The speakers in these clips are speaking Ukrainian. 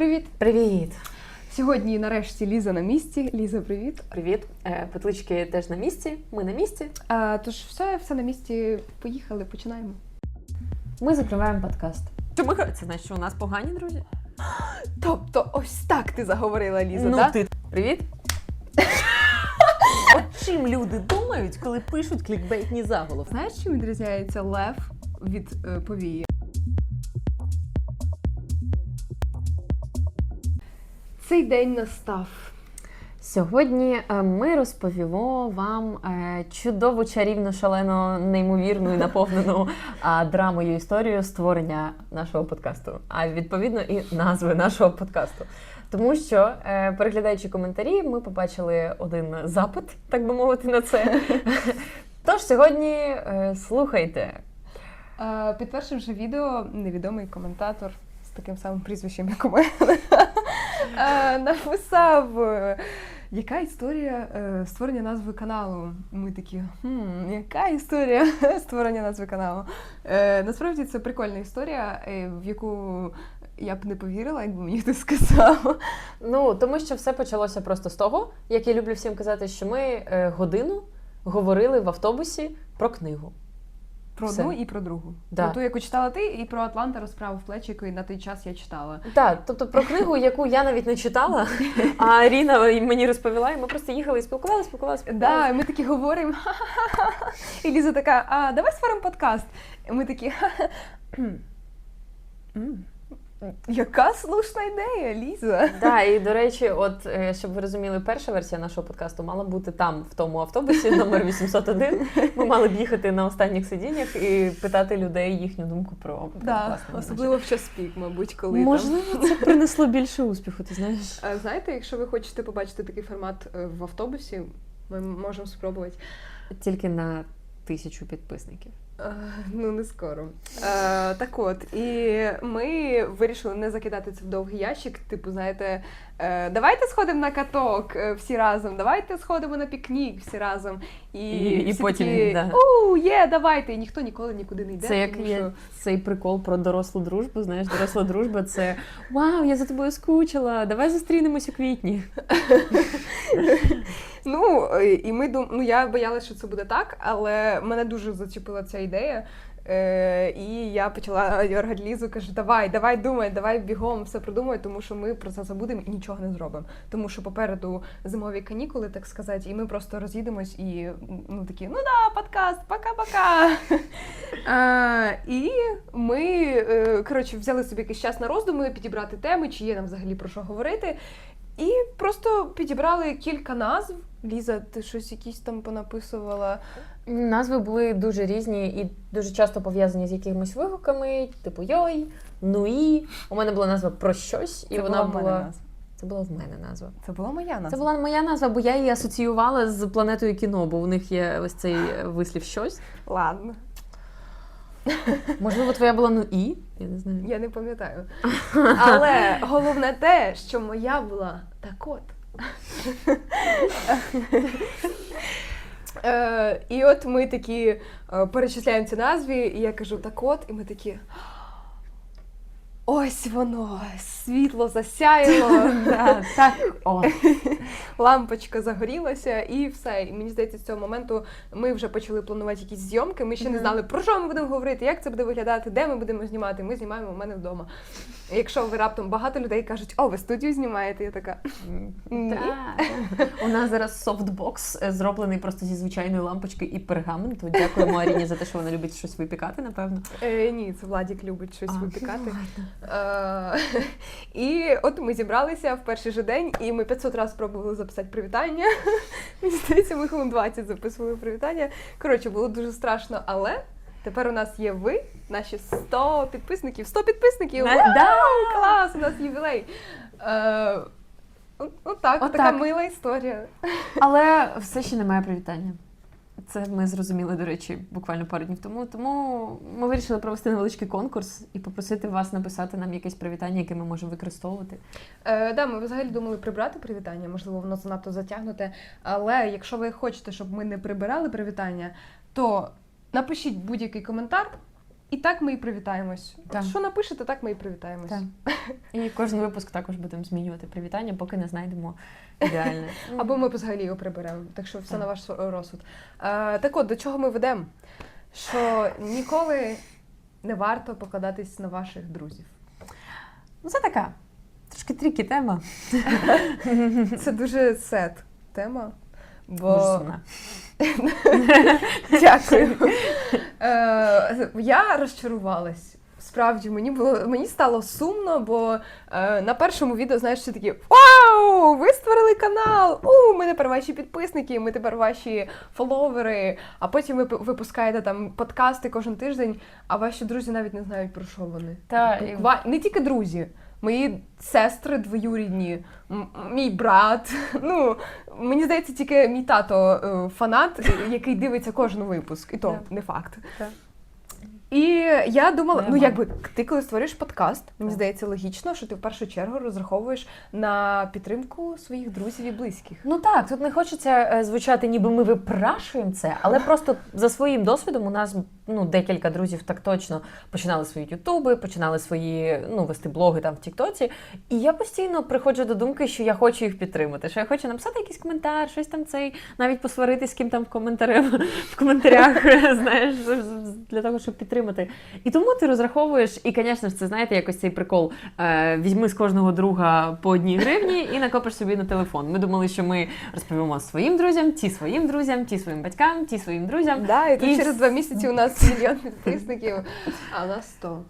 Привіт! Привіт! Сьогодні нарешті Ліза на місці. Ліза, привіт. Привіт! Е, Петлички теж на місці. Ми на місці. А, тож все, все на місці. Поїхали, починаємо. Ми закриваємо подкаст. Що ми це значить, що у нас погані друзі? Тобто, ось так ти заговорила, Ліза, ну да? ти привіт. От чим люди думають, коли пишуть клікбейтні заголовки? Знаєш, чим відрізняється лев від е, повії? Цей день настав. Сьогодні е, ми розповімо вам е, чудову, чарівну, шалено, неймовірну і наповнену драмою історію створення нашого подкасту, а відповідно і назви нашого подкасту. Тому що, е, переглядаючи коментарі, ми побачили один запит, так би мовити, на це. Тож сьогодні слухайте. Під першим же відео невідомий коментатор з таким самим прізвищем, як у мене, написав, е, яка історія е, створення назви каналу. Ми такі, хм, яка історія створення назви каналу? Е, Насправді це прикольна історія, в яку я б не повірила, якби мені хтось сказав. Ну, тому що все почалося просто з того, як я люблю всім казати, що ми годину говорили в автобусі про книгу. Про Все. одну і про другу. Да. Про ту, яку читала ти, і про Атланта розправу в плечі, яку на той час я читала. Так, тобто про книгу, яку я навіть не читала, а Аріна мені розповіла, і ми просто їхали і спілкувалися, спілкувалися. Да, і ми такі говоримо. І Ліза така, а давай створимо подкаст. І ми такі. Яка слушна ідея, Ліза. Да, і до речі, от е, щоб ви розуміли, перша версія нашого подкасту мала бути там, в тому автобусі, номер 801. Ми мали б їхати на останніх сидіннях і питати людей їхню думку про, Да, особливо в час пік, мабуть, коли наші. там. Це принесло більше успіху, ти знаєш. А, Знаєте, якщо ви хочете побачити такий формат е, в автобусі, ми можемо спробувати. Тільки на тисячу підписників. Е, Ну, не скоро. Е, так от, і ми вирішили не закидати це в довгий ящик. Типу, знаєте, е, давайте сходимо на каток е, всі разом, давайте сходимо на пікнік всі разом. І, І- і всі потім, такі, да. у, є, давайте. І ніхто ніколи нікуди не йде. Це як тому є що... цей прикол про дорослу дружбу. Знаєш, доросла дружба це Вау, я за тобою скучила. Давай зустрінемось у квітні. Е, і ми дум... ну, я боялася, що це буде так, але мене дуже зачепила ця ідея. Е, і я почала дергати Лізу, кажу, давай, давай думай, давай бігом все продумай, тому що ми про це забудемо і нічого не зробимо. Тому що попереду зимові канікули, так сказати, і ми просто роз'їдемось і ну такі, ну да, подкаст, пока-пока. І ми е, коротше взяли собі якийсь час на роздуми, підібрати теми, чи є нам взагалі про що говорити. І просто підібрали кілька назв. Ліза, ти щось якісь там понаписувала. Назви були дуже різні і дуже часто пов'язані з якимись вигуками, типу йой, нуї. У мене була назва про щось, і Це вона була в мене назва. Це була в мене назва. Це була моя назва. Це була моя назва, бо я її асоціювала з планетою кіно, бо у них є ось цей вислів щось. Ладно, Можливо, твоя була нуї? Я не знаю. я не пам'ятаю. Але головне те, що моя була так от. Е, і от ми такі е, перечисляємо ці назви, і я кажу так от, і ми такі. Ось воно, світло засяяло. Да, так, о. лампочка загорілася і все. І мені здається, з цього моменту ми вже почали планувати якісь зйомки. Ми ще не знали, про що ми будемо говорити, як це буде виглядати, де ми будемо знімати. Ми знімаємо у мене вдома. Якщо ви раптом багато людей кажуть, о, ви студію знімаєте, я така. Ні. Так. У нас зараз софтбокс е, зроблений просто зі звичайної лампочки і пергаменту. Дякуємо Аріні за те, що вона любить щось випікати, напевно. Е, ні, це Владік любить щось А, випікати. ладно. Е, і от ми зібралися в перший же день, і ми 500 разів спробували записати привітання. Мені здається, ми хвилин 20 записували привітання. Коротше, було дуже страшно, але тепер у нас є ви, наші 100 підписників. 100 підписників! На- Вау, да! Клас! У нас ювілей. Е, от- Отак, Отак. така мила історія. Але все ще немає привітання. Це ми зрозуміли, до речі, буквально пару днів тому. Тому ми вирішили провести невеличкий конкурс і попросити вас написати нам якесь привітання, яке ми можемо використовувати. Е, да, ми взагалі думали прибрати привітання, можливо, воно занадто затягнуте. Але якщо ви хочете, щоб ми не прибирали привітання, то напишіть будь-який коментар, І так ми і привітаємось. Так. Що напишете, так ми і привітаємось. Так. І кожен випуск також будемо змінювати привітання, поки не знайдемо ідеальне. Або ми взагалі його приберемо. Так що все Так. на ваш розсуд. Е, так от, до чого ми ведемо? Що ніколи не варто покладатись на ваших друзів. Ну, це така трошки трікі тема. Це дуже сет тема. Бо Дякую. Е, я розчарувалась. Справді, мені було мені стало сумно, бо е, на першому відео, знаєш, всі такі Вау! Ви створили канал! У, ми тепер ваші підписники, ми тепер ваші фоловери. А потім ви випускаєте там подкасти кожен тиждень, а ваші друзі навіть не знають про що вони. Та, і- Не тільки друзі, мої сестри двоюрідні, мій брат. Ну, мені здається, тільки мій тато е, фанат, який дивиться кожен випуск, і то не факт. І я думала, ну якби ти коли створюєш подкаст, мені здається логічно, що ти в першу чергу розраховуєш на підтримку своїх друзів і близьких. Ну так, тут не хочеться е, звучати, ніби ми випрашуємо це, але просто за своїм досвідом у нас ну декілька друзів так точно починали свої ютуби, починали свої ну вести блоги там в Тіктоці. І я постійно приходжу до думки, що я хочу їх підтримати. Що я хочу написати якийсь коментар, щось там цей, навіть посваритись з ким там в коментарях в коментарях, знаєш, для того, щоб підтримати. І тому ти розраховуєш, і, звісно ж, це знаєте, якось цей прикол. Е, візьми з кожного друга по одній гривні і накопиш собі на телефон. Ми думали, що ми розповімо своїм друзям, ті своїм друзям, ті своїм батькам, ті своїм друзям. Да, і тут І через два місяці у нас мільйон підписників, а нас 100.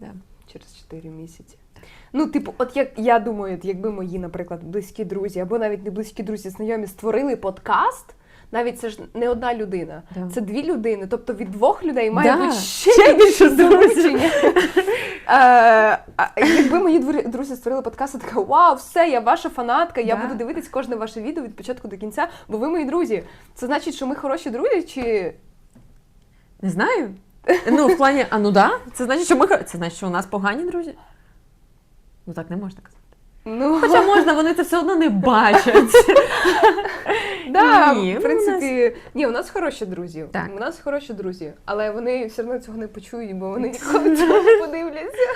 Да. Через 4 місяці. Ну, типу, от як я думаю, от якби мої, наприклад, близькі друзі, або навіть не близькі друзі, знайомі створили подкаст, навіть це ж не одна людина, Да. це дві людини. Тобто від двох людей має Да. бути ще, Ще більше залучення. Якби мої друзі створили подкаст, я така вау, все, я ваша фанатка, я буду дивитись кожне ваше відео від початку до кінця, бо ви мої друзі. Це значить, що ми хороші друзі, чи Не знаю. Ну, в плані, а ну да, це значить, що ми це значить, що у нас погані друзі. Ну так не можна казати. ну Хоча можна, вони це все одно не бачать. Да, Ні, ну, в принципі, ні, у нас хороші друзі. Так. У нас хороші друзі, але вони все одно цього не почують, бо вони ніколи цього не подивляться.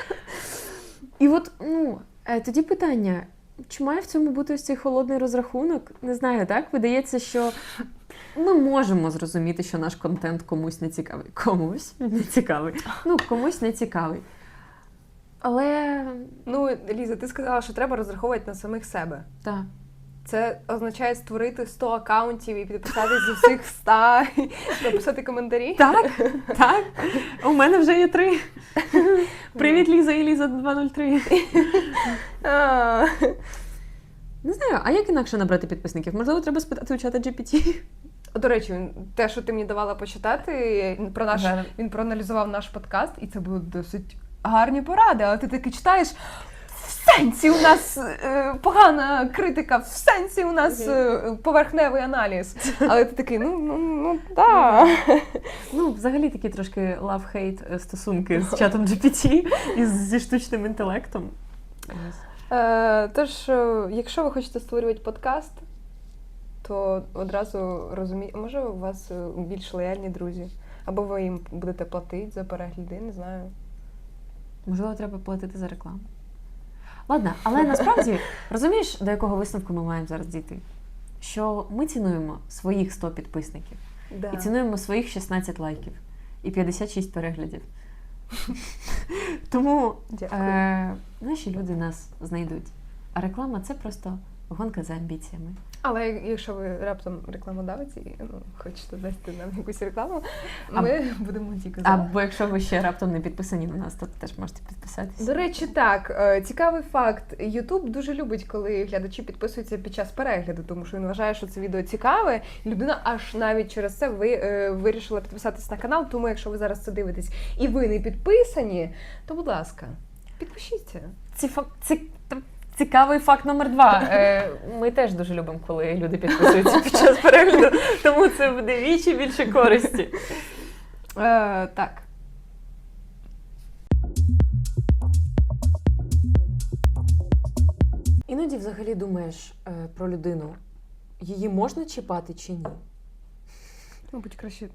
І от, ну, е, тоді питання: чи має в цьому бути ось цей холодний розрахунок? Не знаю, так? Видається, що ми можемо зрозуміти, що наш контент комусь не цікавий. Комусь не цікавий. Ну, комусь не цікавий. Але Ну, Ліза, ти сказала, що треба розраховувати на самих себе. так. Це означає створити 100 акаунтів і підписатись з усіх 100, і написати коментарі. Так, так. У мене вже є три. Привіт, Ліза і Ліза 203. Не знаю, а як інакше набрати підписників? Можливо, треба спитати у чата GPT. До речі, він- те, що ти мені давала почитати, про наш Ага. він проаналізував наш подкаст, і це були досить гарні поради. Але ти таки читаєш. В сенсі у нас е, погана критика, в сенсі у нас е, поверхневий аналіз. Але ти такий, ну, ну, ну да. Ну, взагалі такі трошки love-hate стосунки з чатом GPT і зі штучним інтелектом. Е, тож, е, якщо ви хочете створювати подкаст, то одразу розумієте, може у вас е, більш лояльні друзі, або ви їм будете платити за перегляди, не знаю. Можливо, треба платити за рекламу. Ладно, але насправді розумієш, до якого висновку ми маємо зараз дійти? Що ми цінуємо своїх 100 підписників Да. і цінуємо своїх 16 лайків і 56 переглядів. Тому е, наші люди нас знайдуть. А реклама це просто гонка за амбіціями. Але якщо ви раптом рекламодавець і ну, хочете дати нам якусь рекламу, А- ми будемо тільки за. Або якщо ви ще раптом не підписані на нас, то теж можете підписатися. До речі, так, е, цікавий факт. Ютуб дуже любить, коли глядачі підписуються під час перегляду, тому що він вважає, що це відео цікаве. І людина аж навіть через це ви, е, вирішила підписатись на канал. Тому, якщо ви зараз це дивитесь і ви не підписані, то будь ласка, підпишіться. Ці фак- ці- Цікавий факт номер два. Е, ми теж дуже любимо, коли люди підписуються під час перегляду, тому це буде вічі більше користі. Е, так. Іноді взагалі думаєш е, про людину, її можна чіпати чи ні? Мабуть, краще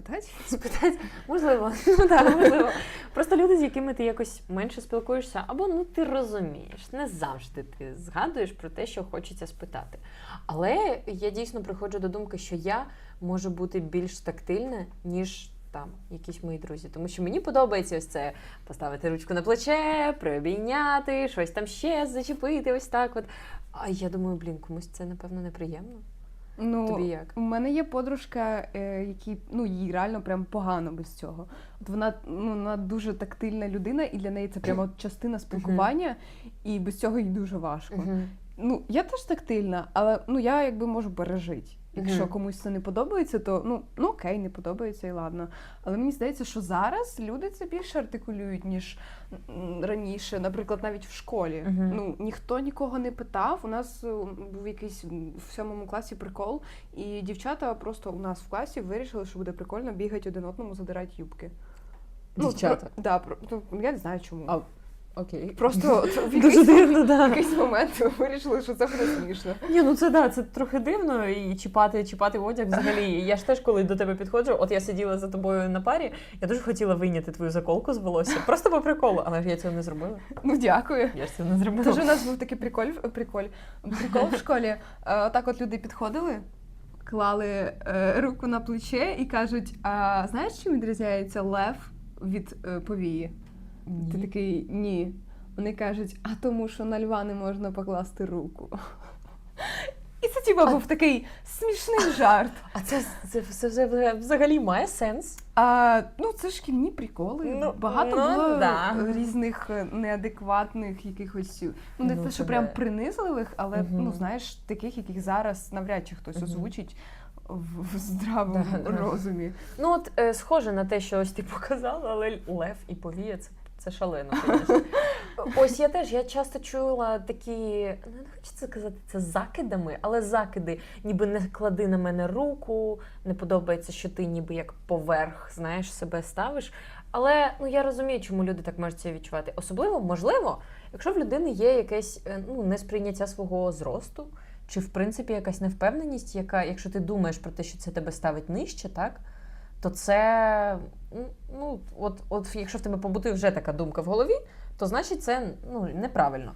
спитати? Спитати, можливо, ну так, можливо. Просто люди, з якими ти якось менше спілкуєшся, або ну ти розумієш, не завжди ти згадуєш про те, що хочеться спитати. Але я дійсно приходжу до думки, що я можу бути більш тактильна, ніж там якісь мої друзі. Тому що мені подобається ось це поставити ручку на плече, приобійняти, щось там ще зачепити, ось так. От. А я думаю, блін, комусь це напевно неприємно. Ну, Тобі як? У мене є подружка, е, якій ну їй реально прям погано без цього. От вона ну вона дуже тактильна людина, і для неї це прямо частина спілкування, і без цього їй дуже важко. Ну я теж тактильна, але ну я якби можу пережити. Якщо комусь це не подобається, то ну, ну окей, не подобається і ладно. Але мені здається, що зараз люди це більше артикулюють, ніж раніше. Наприклад, навіть в школі. Мгм. Ну ніхто нікого не питав. У нас е, був якийсь в сьомому класі прикол, і дівчата просто у нас в класі вирішили, що буде прикольно бігати один одному, задирати юбки. Дівчата? про, да, про, ну, я не знаю чому. А, Окей. Просто в Дуже якийсь, дивно, в якийсь момент вирішили, що це буде смішно. Ні, ну це да, це трохи дивно і чіпати, чіпати одяг взагалі. Я ж теж, коли до тебе підходжу, от я сиділа за тобою на парі, я дуже хотіла вийняти твою заколку з волосся. Просто по приколу, але ж я цього не зробила. Ну дякую. Я ж цього не зробила. Тож у нас був такий приколь, приколь, прикол в школі. Е, Отак от люди підходили, клали е, руку на плече і кажуть: а знаєш, чим відрізняється лев від е, повії? Ти такий ні. Вони кажуть, а тому, що на льва не можна покласти руку. І це типа був такий смішний жарт. А це, це, це, взагалі- взагалі має сенс. А, ну, це шкільні приколи. Ну, Багато ну, було да. різних е, неадекватних якихось, ну не Ну, те, що прям принизливих, але Мгм. ну знаєш, таких, яких зараз навряд чи хтось Мгм. озвучить в, здравому Да, да. розумі. Ну от е, схоже на те, що ось ти показала, але лев і повія це, це шалено. звісно. Ось я теж я часто чула такі, ну не хочеться казати це закидами, але закиди, ніби не клади на мене руку, не подобається, що ти ніби як поверх знаєш себе ставиш. Але ну я розумію, чому люди так можуть це відчувати. Особливо, можливо, якщо в людини є якесь е, ну, несприйняття свого зросту, чи в принципі якась невпевненість, яка, якщо ти думаєш про те, що це тебе ставить нижче, так? То це ну, от, от якщо в тебе побутує вже така думка в голові, то значить це ну, неправильно.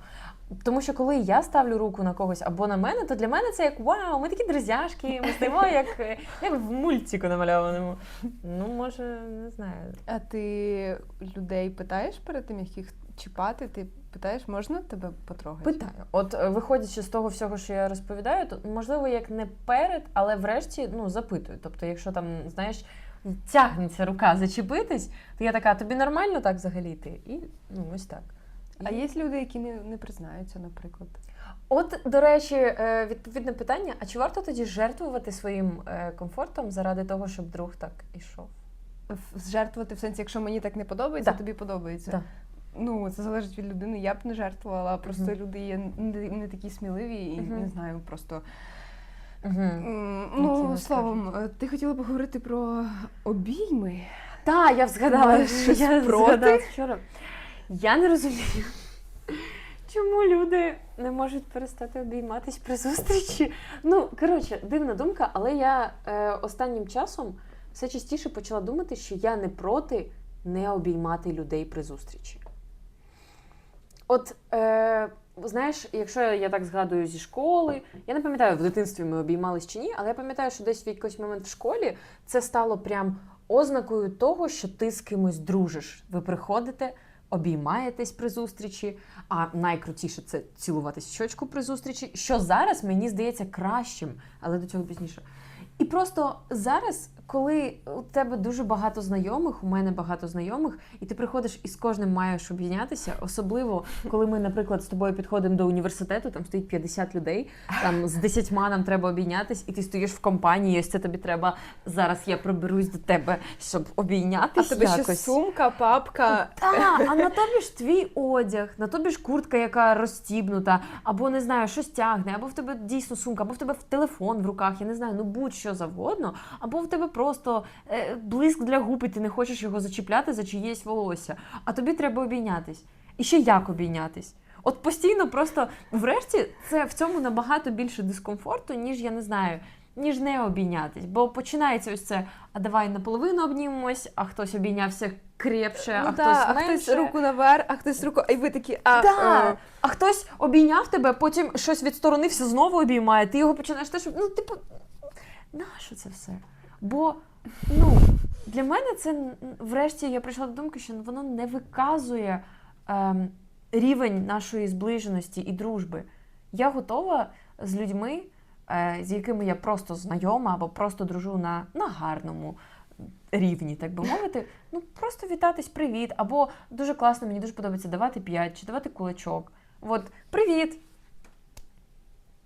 Тому що коли я ставлю руку на когось або на мене, то для мене це як вау, ми такі друзяшки, ми стоїмо як, як в мультику намальованому. Ну, може, не знаю. А ти людей питаєш перед тим, як їх чіпати? Ти питаєш, можна тебе потрогати? Питаю. От е, виходячи з того всього, що я розповідаю, то можливо, як не перед, але врешті ну, запитую. Тобто, якщо там, знаєш, тягнеться рука зачепитись, то я така, тобі нормально так взагалі ти? І ну, ось так. А є люди, які не, не признаються, наприклад. От, до речі, е, відповідне питання: а чи варто тоді жертвувати своїм е, комфортом заради того, щоб друг так ішов? Жертвувати в сенсі, якщо мені так не подобається, Да. тобі подобається. Да. Ну, це залежить від людини. Я б не жертвувала, просто Мгм. люди є не, такі сміливі і Мгм. не знаю, просто. Угу. Ну, не словом, е, ти хотіла поговорити про обійми. Так, я згадала, Маєш що щось я проти? згадала вчора. Я не розумію, чому люди не можуть перестати обійматись при зустрічі. Ну, коротше, дивна думка, але я е, останнім часом все частіше почала думати, що я не проти не обіймати людей при зустрічі. От, е, знаєш, якщо я так згадую зі школи, я не пам'ятаю, в дитинстві ми обіймались чи ні, але я пам'ятаю, що десь в якийсь момент в школі це стало прям ознакою того, що ти з кимось дружиш. Ви приходите, обіймаєтесь при зустрічі, а найкрутіше це цілуватись в щочку при зустрічі, що зараз мені здається кращим, але до цього пізніше. І просто зараз, коли у тебе дуже багато знайомих, у мене багато знайомих, і ти приходиш і з кожним маєш обійнятися, особливо коли ми, наприклад, з тобою підходимо до університету, там стоїть 50 людей, там з 10 нам треба обійнятись, і ти стоїш в компанії, і ось це тобі треба. Зараз я приберусь до тебе, щоб А обійнятись тебе ще сумка, папка. Та, а на тобі ж твій одяг, на тобі ж куртка, яка розстібнута, або не знаю, щось тягне, або в тебе дійсно сумка, або в тебе телефон в руках, я не знаю, ну будь-що завгодно, або в тебе просто е, блиск для губ, і ти не хочеш його зачіпляти за чиєсь волосся. А тобі треба обійнятись. І ще як обійнятись? От постійно просто врешті це в цьому набагато більше дискомфорту, ніж я не знаю. ніж не обійнятись. Бо починається ось це: а давай наполовину обнімемось, а хтось обійнявся крепше, Ну а да, хтось а хтось руку наверх, а хтось руку, а й ви такі, а, Да. е, А хтось обійняв тебе, потім щось відсторонився, знову обіймає. Ти його починаєш теж. Ну, типу, нащо це все? Бо ну, для мене це врешті я прийшла до думки, що воно не виказує ем, рівень нашої зближеності і дружби. Я готова з людьми, е, з якими я просто знайома або просто дружу на, на гарному рівні, так би мовити. Ну просто вітатись, привіт. Або дуже класно, мені дуже подобається давати п'ять чи давати кулачок. От, привіт!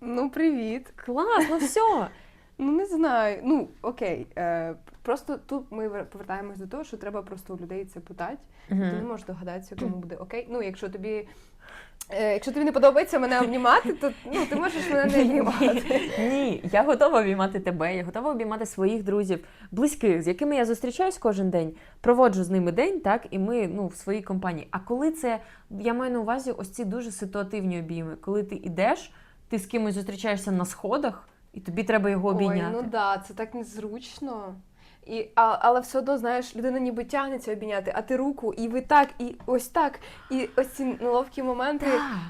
ну привіт. Клас, ну все. Ну не знаю. Ну окей. Е, просто тут ми повертаємось до того, що треба просто у людей це питати. Ти не можеш догадатися, кому буде окей. Ну, якщо тобі. Е, якщо тобі не подобається мене обнімати, то ну, ти можеш мене не обнімати. Ні, я готова обіймати тебе, я готова обіймати своїх друзів, близьких, з якими я зустрічаюсь кожен день, проводжу з ними день, так, і ми ну, в своїй компанії. А коли це, я маю на увазі ось ці дуже ситуативні обійми, коли ти йдеш, ти з кимось зустрічаєшся на сходах, і тобі треба його обійняти. Ой, ну да, це так незручно. І, а, але все одно, знаєш, людина ніби тягнеться обійняти, а ти руку, і ви так, і ось так, і ось ці неловкі моменти,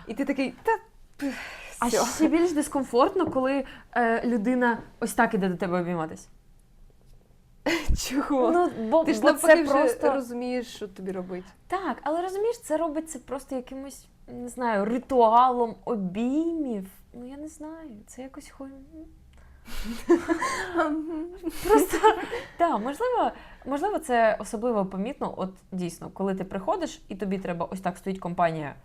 і ти такий, та пф, А всьо». ще більш дискомфортно, коли е, людина ось так іде до тебе обійматись. чого? Ну, бо, ти ж бо це вже просто розумієш, що тобі робити. так, але розумієш, це робиться просто якимось, не знаю, ритуалом обіймів. Ну я не знаю, це якось хуй. Просто так, можливо, можливо, це особливо помітно. От дійсно, коли ти приходиш, і тобі треба ось так стоїть компанія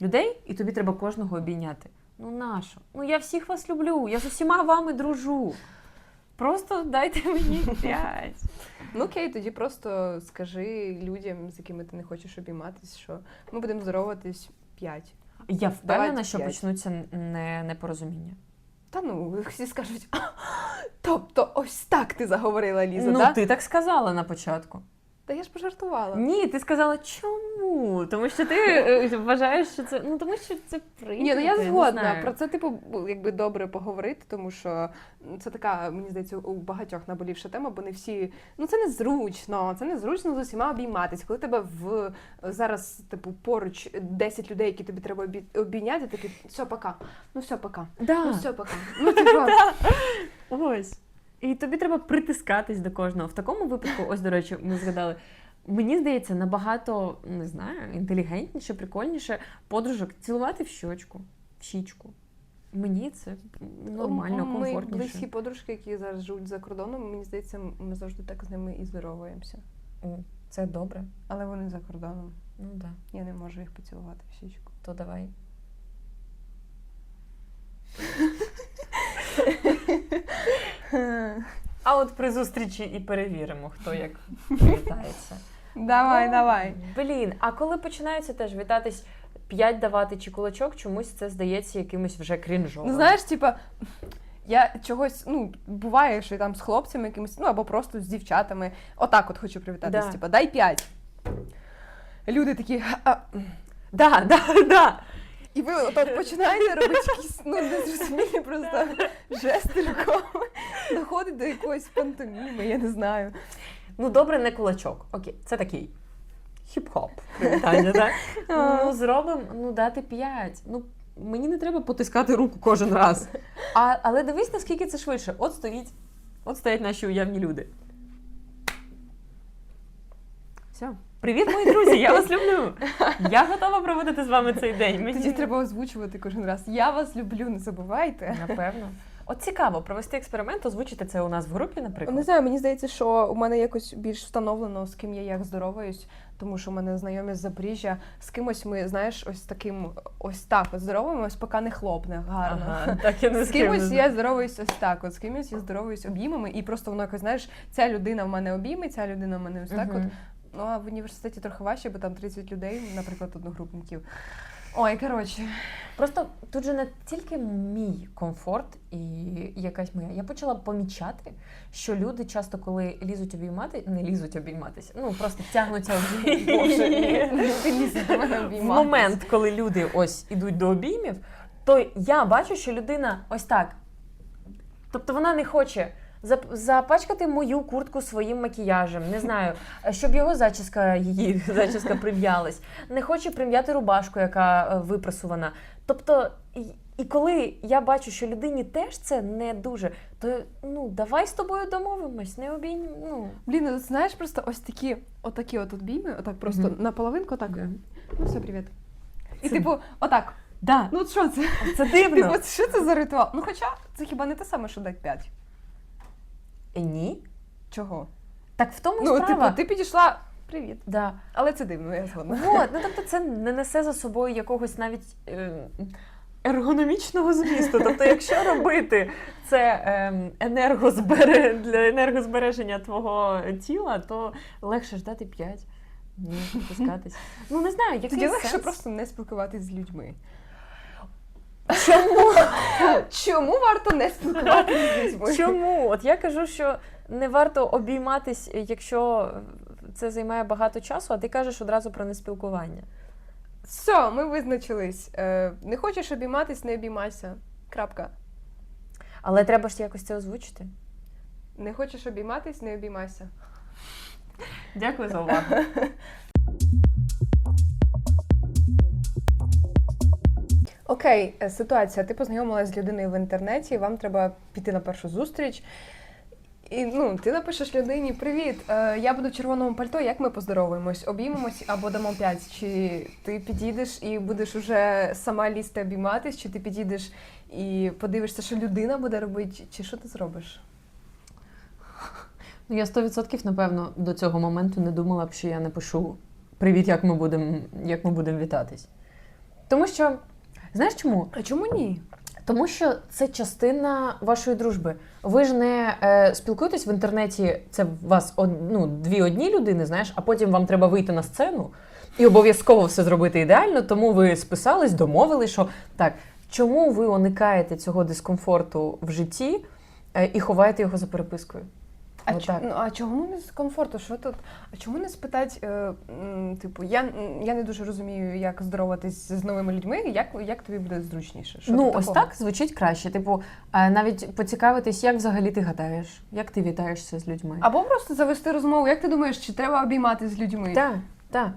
людей, і тобі треба кожного обійняти. Ну нащо? Ну я всіх вас люблю, я з усіма вами дружу. Просто дайте мені п'ять. Ну окей, тоді просто скажи людям, з якими ти не хочеш обійматись, що ми будемо здороватись п'ять. Я впевнена, Давайте що п'ять. почнуться не, непорозуміння. Та ну, всі скажуть, тобто ось так ти заговорила, Ліза, ну, да? ти так сказала на початку. Та я ж пожартувала. Ні, ти сказала чому? Тому що ти е, вважаєш, що це. Ну тому що це прийнято. Ні, ну я згодна. Про це, типу, якби добре поговорити, тому що це така, мені здається, у багатьох наболівша тема, бо не всі. Ну це незручно. Це незручно з усіма обійматися. Коли тебе в зараз, типу, поруч 10 людей, які тобі треба обі- обійняти, такі все, пока. Ну все, пока. Да. Ну все, пока. Ну типу, Ось. І тобі треба притискатись до кожного. В такому випадку, ось, до речі, ми згадали. Мені здається, набагато не знаю, інтелігентніше, прикольніше подружок цілувати в щочку, в щічку. Мені це нормально, Ми комфортніше. близькі подружки, які зараз живуть за кордоном, мені здається, ми завжди так з ними і здороваємося. Це добре. Але вони за кордоном. Ну так, да. Я не можу їх поцілувати в щічку. то давай. А от при зустрічі і перевіримо, хто як привітається. Давай, Ну, давай. Блін, а коли починаються теж вітатись п'ять давати чи кулачок, чомусь це здається якимось вже крінжовим. Ну знаєш, типа. Я чогось, ну, буває, що там з хлопцями якимось, ну або просто з дівчатами. Отак от хочу привітатись, Да. типа, дай п'ять. Люди такі, а, да, да, да. І ви отак починаєте робити якісь ну, незрозумілі просто жести руками. Доходить до якоїсь пантоміми, я не знаю. Ну добре, не кулачок. Окей, це такий. Хіп-хоп. Привітання, так? Ну, зробимо, ну, дати п'ять. Ну, мені не треба потискати руку кожен раз. А, але дивись, наскільки це швидше. От стоїть, от стоять наші уявні люди. Все. Привіт, мої друзі! Я вас люблю! Я готова проводити з вами цей день. Мені Тоді треба озвучувати кожен раз. Я вас люблю, не забувайте. Напевно. От цікаво провести експеримент, озвучити це у нас в групі, наприклад. Не знаю, мені здається, що у мене якось більш встановлено, з ким я як здороваюсь, тому що у мене знайомі з Запоріжжя. З кимось ми, знаєш, ось таким, ось так от здороваємось, поки не хлопне гарно. Ага, так я не З кимось я здороваюсь ось так, от з кимось я здороваюсь обіймами, і просто воно якось, знаєш, ця людина в мене обійми, ця людина в мене ось так. От. Ну а в університеті трохи важче, бо там 30 людей, наприклад, одногрупників. Ой, коротше. Просто тут же не тільки мій комфорт і якась моя. Я почала помічати, що люди часто, коли лізуть обіймати, не лізуть обійматися, ну просто тягнуться в момент, коли люди ось ідуть до обіймів, то я бачу, що людина ось так Тобто вона не хоче запачкати мою куртку своїм макіяжем, не знаю, щоб його зачіска, її зачіска прив'ялась, не хоче прим'яти рубашку, яка е, випрасувана. Тобто, і, коли я бачу, що людині теж це не дуже, то ну давай з тобою домовимось, не обійм... ну. Блін, ну, знаєш, просто ось такі, отакі от обійми, отак просто Мгм. на половинку, так. Ну все, привіт. І Це- типу, отак. Да, Ну от що це? це Типу, що це за ритуал? Ну хоча це хіба не те саме, що дать 5. Ні. Чого? Так в тому Ну, справа. типу, ти підійшла. Привіт. Да. Але це дивно, я згодна. Вот, ну тобто це не несе за собою якогось навіть е, ергономічного змісту. Тобто, якщо робити це ем, енергозбере, для енергозбереження твого тіла, то легше ж дати 5. Ні, опускатись. Ну не знаю, який Тоді легше сенс? просто не спілкуватись з людьми. Чому? Чому варто не спілкуватися з людьми? Чому? От я кажу, що не варто обійматись, якщо це займає багато часу, а ти кажеш одразу про неспілкування. Все, ми визначились. Е, не хочеш обійматись, не обіймайся. Крапка. Але треба ж якось це озвучити. Не хочеш обійматись, не обіймайся. Дякую за увагу. Окей, е, ситуація. Ти познайомилася з людиною в інтернеті, вам треба піти на першу зустріч. І ну, ти напишеш людині: Привіт, е, я буду в червоному пальто, як ми поздороваємось? Обіймемось або дамо п'ять. Чи ти підійдеш і будеш уже сама лізти обійматись, чи ти підійдеш і подивишся, що людина буде робити, чи що ти зробиш? Ну, я 100% напевно до цього моменту не думала б, що я напишу Привіт, як ми будемо як ми будемо вітатись. Тому що, знаєш чому? А чому ні? Тому що це частина вашої дружби. Ви ж не е, спілкуєтесь в інтернеті, це у вас од, ну, дві одні людини, знаєш, а потім вам треба вийти на сцену і обов'язково все зробити ідеально, тому ви списались, домовили, що так, чому ви уникаєте цього дискомфорту в житті е, і ховаєте його за перепискою? А, Отак. ну, а чому не з комфорту? Що тут? А чому не спитати, е, м, типу, я, м, я не дуже розумію, як здороватись з новими людьми, як, як тобі буде зручніше? Що ну, тут ось такого? так звучить краще. Типу, е, навіть поцікавитись, як взагалі ти гадаєш, як ти вітаєшся з людьми. Або просто завести розмову. Як ти думаєш, чи треба обіймати з людьми? Так, так.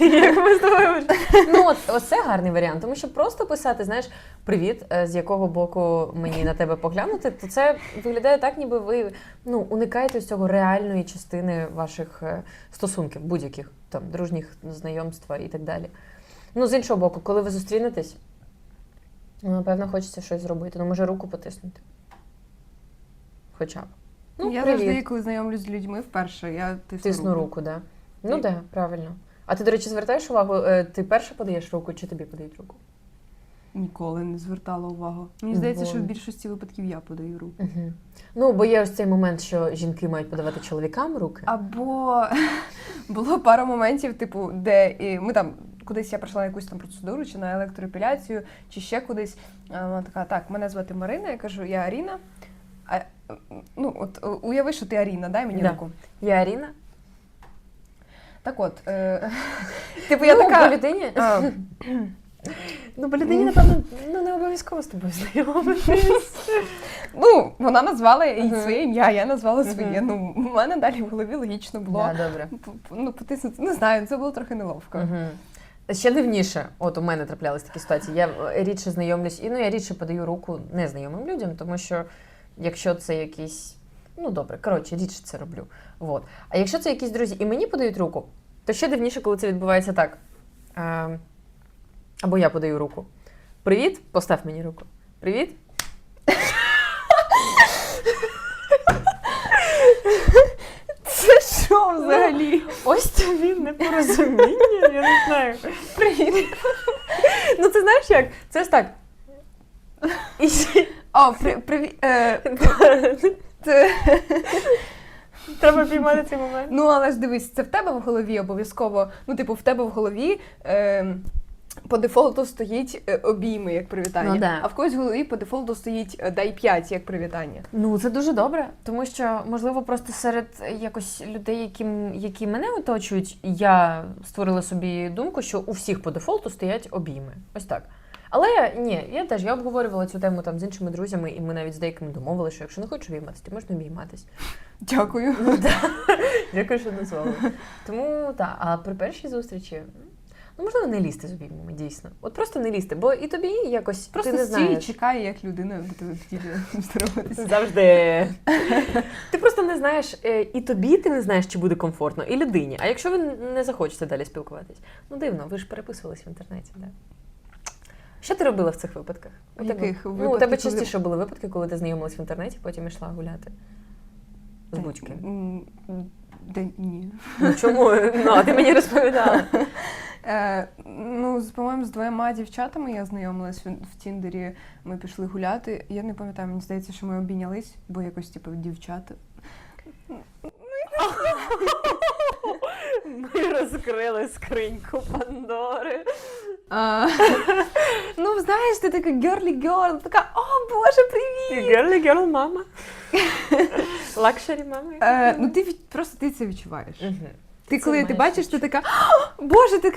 Як ми з тобою. Ну, от оце гарний варіант, тому що просто писати, знаєш, привіт, е, з якого боку мені на тебе поглянути, то це виглядає так, ніби ви ну, уникаєте з цього реальної частини ваших е, стосунків, будь-яких там дружніх знайомства і так далі. Ну, з іншого боку, коли ви зустрінетесь, ну, напевно, хочеться щось зробити. Ну, може, руку потиснути. Хоча б. Ну, я привіт. завжди, коли знайомлюсь з людьми вперше, я тисну, Тисну руку, да. Ну так, да, правильно. А ти, до речі, звертаєш увагу, е, ти перша подаєш руку, чи тобі подають руку? Ніколи не звертала увагу. Мені здається, що в більшості випадків я подаю руку. Угу. Ну, бо є ось цей момент, що жінки мають подавати чоловікам руки. Або було пару моментів, типу, де і ми там кудись я прийшла на якусь там процедуру, чи на електроепіляцію, чи ще кудись. А Вона така, так, мене звати Марина, я кажу, я Аріна. А, ну, от уяви, що ти Аріна, дай мені Да. руку. Я Аріна. Так от, е, типу, я ну, така. по людині. а, Ну, по людині, напевно, ну не обов'язково з тобою знайомитись. ну, вона назвала їй Мгм. своє ім'я, я назвала своє. Мгм. Ну, у мене далі в голові логічно було. Да, добре. п- п- Ну, потиснути. Не знаю, це було трохи неловко. Угу. Ще дивніше, от у мене траплялись такі ситуації. Я е, рідше знайомлюсь, і ну я рідше подаю руку незнайомим людям, тому що якщо це якісь. Ну добре, коротше, рідше це роблю. Вот. А якщо це якісь друзі і мені подають руку, то ще дивніше, коли це відбувається так. Е, або я подаю руку. Привіт, постав мені руку. Привіт. Це що взагалі? Ось тобі непорозуміння, я не знаю. Привіт. Ну, це знаєш як? Це ж так. І О, при, привіт. Треба піймати цей момент. Ну, але ж дивись, це в тебе в голові обов'язково. Ну, типу, в тебе в голові е, по дефолту стоїть е, обійми як привітання. Ну, да. А в когось в голові по дефолту стоїть е, дай п'ять як привітання. Ну, це дуже добре, тому що, можливо, просто серед якось людей, які, м- які мене оточують, я створила собі думку, що у всіх по дефолту стоять обійми. Ось так. Але ні, я теж я обговорювала цю тему там з іншими друзями, і ми навіть з деякими домовилися, що якщо не хочеш обійматися, то можна обійматись. Дякую. Ну так. Дякую, що дозволили. Тому так, а при першій зустрічі. Ну, можливо, не лізти з обіймами, дійсно. От просто не лізти, бо і тобі якось Просто ти не стій і знаєш. чекай, як людина буде здороватися. Завжди. Ти просто не знаєш, е, і тобі ти не знаєш, чи буде комфортно, і людині. А якщо ви не захочете далі спілкуватись, ну дивно, ви ж переписувались в інтернеті, да? Що ти робила в цих випадках? У яких Ну, у тебе частіше були випадки, коли ти знайомилась в інтернеті, потім йшла гуляти. З бучки. М, Да ні. Ну чому? Ну, а ти мені розповідала. Е, ну, з, по-моєму, з двома дівчатами я знайомилась в, в Тіндері. Ми пішли гуляти. Я не пам'ятаю, мені здається, що ми обійнялись, бо якось, типу, дівчата. Ми розкрили скриньку Пандори. Ну, знаєш, ти така герлі герл, така, о, Боже, привіт! Girly girl мама. Лакшері мама. Е, ну, ти просто ти це відчуваєш. Ти коли ти бачиш, ти така, Боже, ти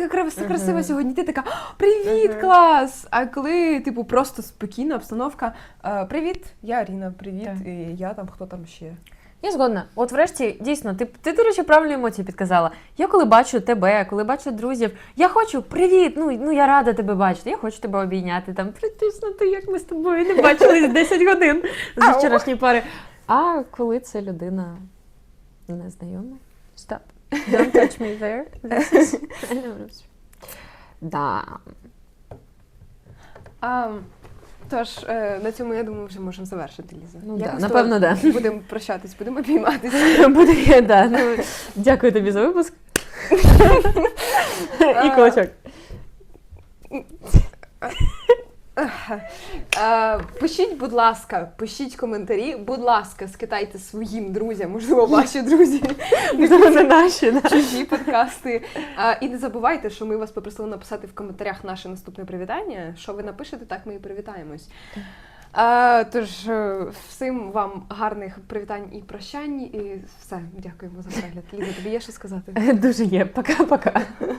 красива сьогодні. Ти така, «О, привіт, клас! А коли, типу, просто спокійна обстановка, «Е, привіт, я Аріна, привіт, і я там, хто там ще. Я згодна. От врешті, дійсно, ти, ти, до речі, правильні емоції підказала. Я коли бачу тебе, коли бачу друзів, я хочу привіт, ну, ну я рада тебе бачити, я хочу тебе обійняти, там притиснути, як ми з тобою не бачились 10 годин з вчорашньої пари. А коли це людина незнайома? Stop. Don't touch me there. This is... Да. А, тож, е, на цьому, я думаю, вже можемо завершити, Ліза. Ну, да, напевно, да. Будемо прощатись, будемо обійматися. Буде я, да. Ну, дякую тобі за випуск. І кулачок. Е, пишіть, будь ласка, пишіть коментарі. Будь ласка, скитайте своїм друзям, можливо, ваші друзі, можливо, не наші чужі подкасти. Е, і не забувайте, що ми вас попросили написати в коментарях наше наступне привітання. Що ви напишете, так ми і привітаємось. Е, тож всім вам гарних привітань і прощань. І все, дякуємо за перегляд. Ліза, тобі є що сказати? Дуже є. Пока-пока.